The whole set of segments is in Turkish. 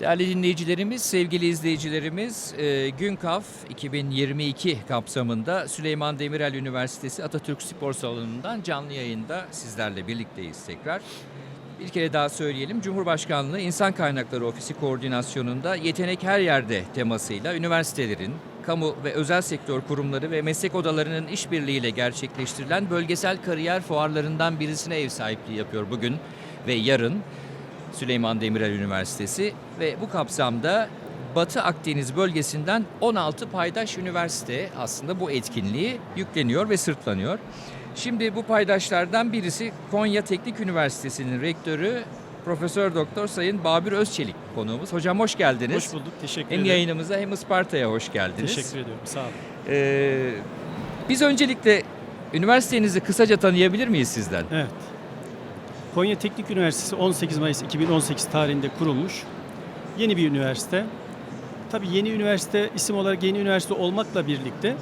Değerli dinleyicilerimiz, sevgili izleyicilerimiz, e, GÜNKAF 2022 kapsamında Süleyman Demirel Üniversitesi Atatürk Spor Salonu'ndan canlı yayında sizlerle birlikteyiz tekrar. Bir kere daha söyleyelim. Cumhurbaşkanlığı İnsan Kaynakları Ofisi Koordinasyonu'nda Yetenek Her Yerde temasıyla üniversitelerin, kamu ve özel sektör kurumları ve meslek odalarının işbirliğiyle gerçekleştirilen bölgesel kariyer fuarlarından birisine ev sahipliği yapıyor bugün ve yarın. Süleyman Demirel Üniversitesi ve bu kapsamda Batı Akdeniz bölgesinden 16 paydaş üniversite aslında bu etkinliği yükleniyor ve sırtlanıyor. Şimdi bu paydaşlardan birisi Konya Teknik Üniversitesi'nin rektörü Profesör Doktor Sayın Babür Özçelik konuğumuz. Hocam hoş geldiniz. Hoş bulduk. Teşekkür Hem ederim. yayınımıza hem Isparta'ya hoş geldiniz. Teşekkür ediyorum. Sağ olun. Ee, biz öncelikle üniversitenizi kısaca tanıyabilir miyiz sizden? Evet. Konya Teknik Üniversitesi 18 Mayıs 2018 tarihinde kurulmuş. Yeni bir üniversite. Tabii yeni üniversite isim olarak yeni üniversite olmakla birlikte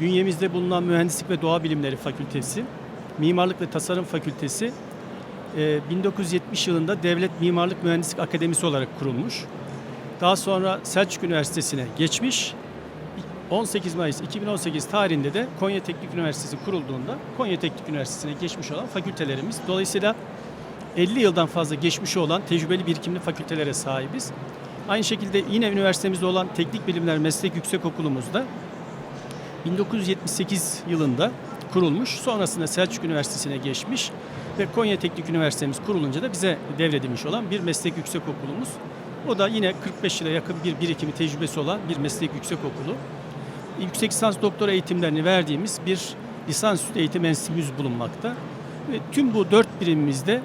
bünyemizde bulunan Mühendislik ve Doğa Bilimleri Fakültesi, Mimarlık ve Tasarım Fakültesi e, 1970 yılında Devlet Mimarlık Mühendislik Akademisi olarak kurulmuş. Daha sonra Selçuk Üniversitesi'ne geçmiş. 18 Mayıs 2018 tarihinde de Konya Teknik Üniversitesi kurulduğunda Konya Teknik Üniversitesi'ne geçmiş olan fakültelerimiz. Dolayısıyla 50 yıldan fazla geçmişi olan tecrübeli birikimli fakültelere sahibiz. Aynı şekilde yine üniversitemizde olan Teknik Bilimler Meslek Yüksekokulumuzda 1978 yılında kurulmuş. Sonrasında Selçuk Üniversitesi'ne geçmiş ve Konya Teknik Üniversitemiz kurulunca da bize devredilmiş olan bir meslek yüksekokulumuz. O da yine 45 yıla yakın bir birikimi tecrübesi olan bir meslek yüksekokulu. Yüksek lisans doktora eğitimlerini verdiğimiz bir lisansüstü eğitim enstitümüz bulunmakta. Ve tüm bu dört birimimizde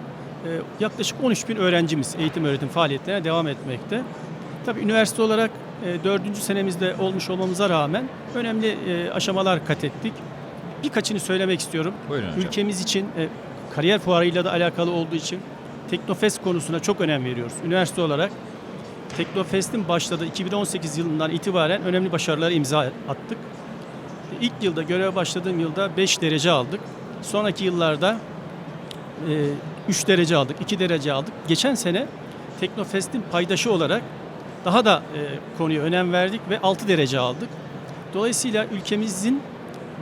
yaklaşık 13 bin öğrencimiz eğitim öğretim faaliyetlerine devam etmekte. Tabii üniversite olarak e, dördüncü senemizde olmuş olmamıza rağmen önemli e, aşamalar kat ettik. Birkaçını söylemek istiyorum. Buyurun hocam. Ülkemiz için e, kariyer fuarıyla da alakalı olduğu için Teknofest konusuna çok önem veriyoruz. Üniversite olarak Teknofest'in başladığı 2018 yılından itibaren önemli başarılara imza attık. İlk yılda göreve başladığım yılda 5 derece aldık. Sonraki yıllarda 3 derece aldık, 2 derece aldık. Geçen sene Teknofest'in paydaşı olarak daha da e, konuya önem verdik ve 6 derece aldık. Dolayısıyla ülkemizin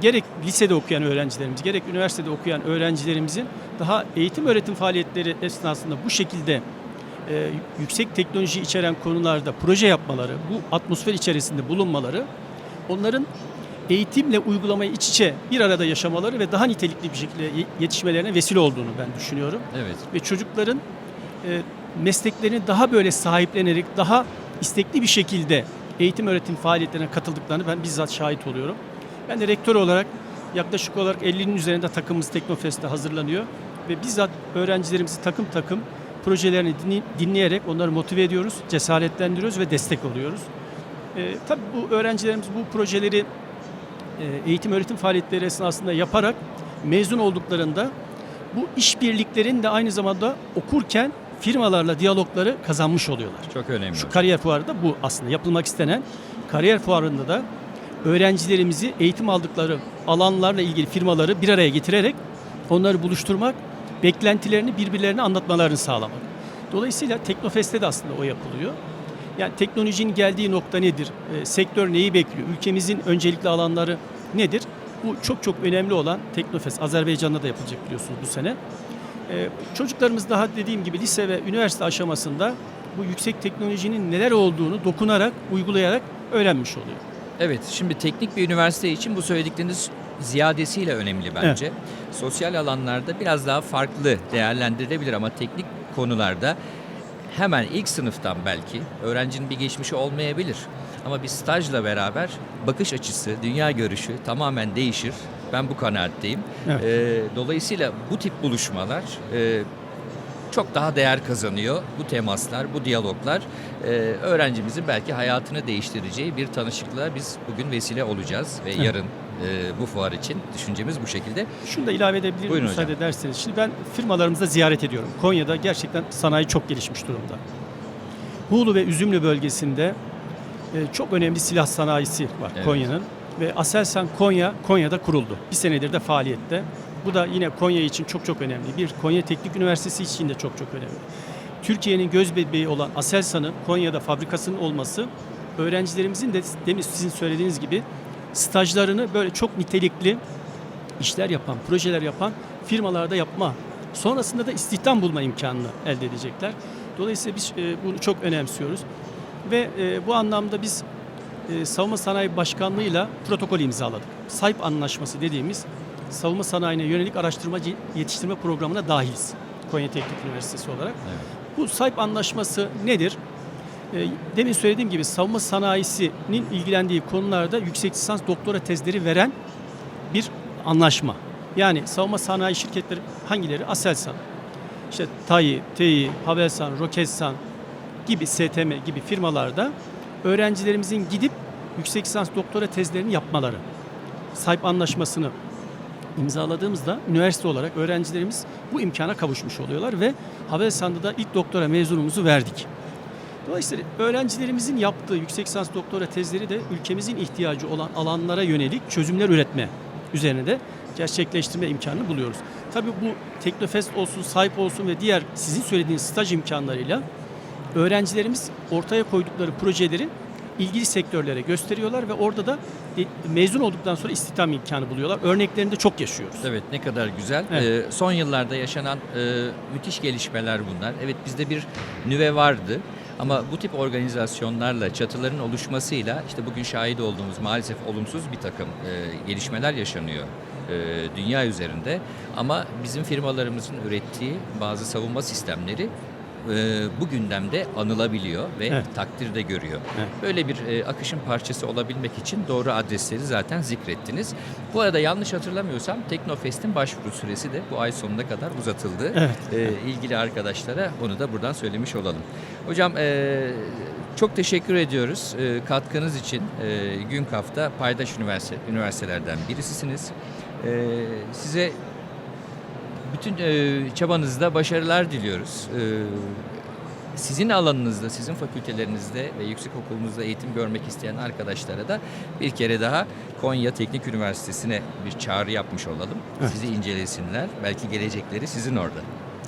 gerek lisede okuyan öğrencilerimiz, gerek üniversitede okuyan öğrencilerimizin daha eğitim öğretim faaliyetleri esnasında bu şekilde e, yüksek teknoloji içeren konularda proje yapmaları, bu atmosfer içerisinde bulunmaları, onların eğitimle uygulamayı iç içe bir arada yaşamaları ve daha nitelikli bir şekilde ye- yetişmelerine vesile olduğunu ben düşünüyorum. Evet. Ve çocukların e, mesleklerini daha böyle sahiplenerek, daha istekli bir şekilde eğitim öğretim faaliyetlerine katıldıklarını ben bizzat şahit oluyorum. Ben de rektör olarak yaklaşık olarak 50'nin üzerinde takımımız Teknofest'te hazırlanıyor ve bizzat öğrencilerimizi takım takım projelerini dinley- dinleyerek onları motive ediyoruz, cesaretlendiriyoruz ve destek oluyoruz. E, tabii bu öğrencilerimiz bu projeleri eğitim öğretim faaliyetleri esnasında yaparak mezun olduklarında bu işbirliklerin de aynı zamanda okurken firmalarla diyalogları kazanmış oluyorlar. Çok önemli. Şu kariyer fuarı da bu aslında yapılmak istenen kariyer fuarında da öğrencilerimizi eğitim aldıkları alanlarla ilgili firmaları bir araya getirerek onları buluşturmak, beklentilerini birbirlerine anlatmalarını sağlamak. Dolayısıyla Teknofest'te de aslında o yapılıyor. Yani teknolojinin geldiği nokta nedir? E, sektör neyi bekliyor? Ülkemizin öncelikli alanları nedir? Bu çok çok önemli olan Teknofest. Azerbaycan'da da yapılacak biliyorsunuz bu sene. E, çocuklarımız daha dediğim gibi lise ve üniversite aşamasında bu yüksek teknolojinin neler olduğunu dokunarak, uygulayarak öğrenmiş oluyor. Evet, şimdi teknik bir üniversite için bu söyledikleriniz ziyadesiyle önemli bence. Sosyal alanlarda biraz daha farklı değerlendirilebilir ama teknik konularda hemen ilk sınıftan belki öğrencinin bir geçmişi olmayabilir. Ama bir stajla beraber bakış açısı, dünya görüşü tamamen değişir. Ben bu kanaatteyim. Evet. Ee, dolayısıyla bu tip buluşmalar e, çok daha değer kazanıyor. Bu temaslar, bu diyaloglar e, öğrencimizin belki hayatını değiştireceği bir tanışıklığa biz bugün vesile olacağız ve Evet. yarın e, bu fuar için düşüncemiz bu şekilde. Şunu da ilave edebilirim Buyurun müsaade hocam. ederseniz. Şimdi ben firmalarımızda ziyaret ediyorum. Konya'da gerçekten sanayi çok gelişmiş durumda. Huğulu ve Üzümlü bölgesinde e, çok önemli silah sanayisi var Evet. Konya'nın. Ve Aselsan Konya, Konya'da kuruldu. Bir senedir de faaliyette. Bu da yine Konya için çok çok önemli. Bir Konya Teknik Üniversitesi için de çok çok önemli. Türkiye'nin göz bebeği olan Aselsan'ın Konya'da fabrikasının olması öğrencilerimizin de demin sizin söylediğiniz gibi stajlarını böyle çok nitelikli işler yapan, projeler yapan firmalarda yapma, sonrasında da istihdam bulma imkanını elde edecekler. Dolayısıyla biz e, bunu çok önemsiyoruz. Ve e, bu anlamda biz e, Savunma Sanayi Başkanlığı'yla protokol imzaladık. SAIP Anlaşması dediğimiz savunma sanayine yönelik araştırmacı yetiştirme programına dahiliz. Konya Teknik Üniversitesi olarak. Bu SAIP Anlaşması nedir? E, demin söylediğim gibi savunma sanayisinin ilgilendiği konularda yüksek lisans doktora tezleri veren bir anlaşma. Yani savunma sanayi şirketleri hangileri? Aselsan, işte TAİ, TEİ, Havelsan, Roketsan gibi STM gibi firmalarda öğrencilerimizin gidip yüksek lisans doktora tezlerini yapmaları. Sahip anlaşmasını imzaladığımızda üniversite olarak öğrencilerimiz bu imkana kavuşmuş oluyorlar ve Havelsan'da da ilk doktora mezunumuzu verdik. Dolayısıyla öğrencilerimizin yaptığı yüksek lisans doktora tezleri de ülkemizin ihtiyacı olan alanlara yönelik çözümler üretme üzerine de gerçekleştirme imkanını buluyoruz. Tabii bu Teknofest olsun, sahip olsun ve diğer sizin söylediğiniz staj imkanlarıyla öğrencilerimiz ortaya koydukları projeleri ilgili sektörlere gösteriyorlar ve orada da e, mezun olduktan sonra istihdam imkanı buluyorlar. Örneklerini de çok yaşıyoruz. Evet ne kadar güzel. Evet. Ee, son yıllarda yaşanan e, müthiş gelişmeler bunlar. Evet bizde bir nüve vardı. Ama bu tip organizasyonlarla, çatıların oluşmasıyla işte bugün şahit olduğumuz maalesef olumsuz bir takım e, gelişmeler yaşanıyor e, dünya üzerinde. Ama bizim firmalarımızın ürettiği bazı savunma sistemleri e, bu gündemde anılabiliyor ve Evet. takdirde görüyor. Evet. Böyle bir e, akışın parçası olabilmek için doğru adresleri zaten zikrettiniz. Bu arada yanlış hatırlamıyorsam Teknofest'in başvuru süresi de bu ay sonuna kadar uzatıldı. Evet. E, ilgili arkadaşlara onu da buradan söylemiş olalım. Hocam e, çok teşekkür ediyoruz e, katkınız için. E, Günkaf'ta paydaş üniversite, üniversitelerden birisisiniz. E, size bütün e, çabanızda başarılar diliyoruz. E, sizin alanınızda, sizin fakültelerinizde ve yüksek okulunuzda eğitim görmek isteyen arkadaşlara da bir kere daha Konya Teknik Üniversitesi'ne bir çağrı yapmış olalım. Evet. Sizi incelesinler. Belki gelecekleri sizin orada.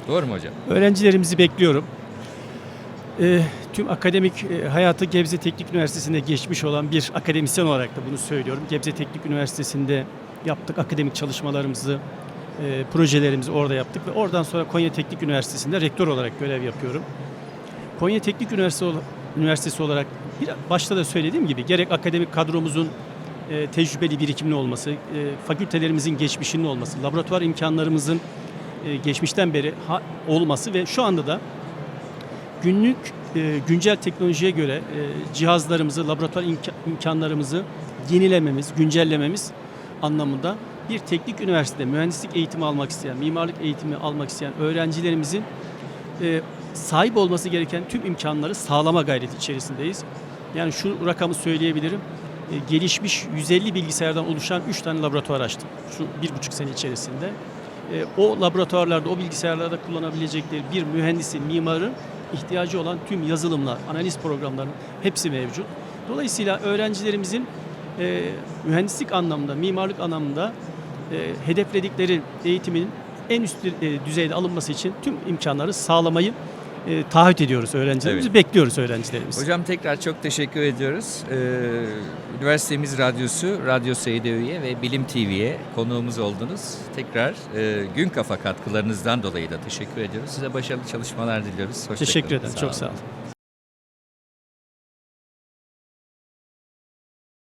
Doğru mu hocam? Öğrencilerimizi bekliyorum. Ee, tüm akademik e, hayatı Gebze Teknik Üniversitesi'nde geçmiş olan bir akademisyen olarak da bunu söylüyorum. Gebze Teknik Üniversitesi'nde yaptık akademik çalışmalarımızı, e, projelerimizi orada yaptık ve oradan sonra Konya Teknik Üniversitesi'nde rektör olarak görev yapıyorum. Konya Teknik Üniversitesi, Üniversitesi olarak bir başta da söylediğim gibi gerek akademik kadromuzun e, tecrübeli birikimli olması, e, fakültelerimizin geçmişinin olması, laboratuvar imkanlarımızın e, geçmişten beri ha- olması ve şu anda da günlük e, güncel teknolojiye göre e, cihazlarımızı, laboratuvar imka- imkanlarımızı yenilememiz, güncellememiz anlamında bir teknik üniversitede mühendislik eğitimi almak isteyen, mimarlık eğitimi almak isteyen öğrencilerimizin e, sahip olması gereken tüm imkanları sağlama gayreti içerisindeyiz. Yani şu rakamı söyleyebilirim. E, gelişmiş 150 bilgisayardan oluşan 3 tane laboratuvar açtım şu bir buçuk sene içerisinde. E, o laboratuvarlarda, o bilgisayarlarda kullanabilecekleri bir mühendisin, mimarın ihtiyacı olan tüm yazılımlar, analiz programlarının hepsi mevcut. Dolayısıyla öğrencilerimizin e, mühendislik anlamında, mimarlık anlamında e, hedefledikleri eğitimin en üst e, düzeyde alınması için tüm imkanları sağlamayı e, taahhüt ediyoruz öğrencilerimizi. Evet. Bekliyoruz öğrencilerimizi. Hocam tekrar çok teşekkür ediyoruz. Ee, üniversitemiz radyosu, Radyo SDÜ'ye ve Bilim TV'ye konuğumuz oldunuz. Tekrar e, gün kafa katkılarınızdan dolayı da teşekkür ediyoruz. Size başarılı çalışmalar diliyoruz. Hoşça Teşekkür ederim. Sağ Çok sağ olun.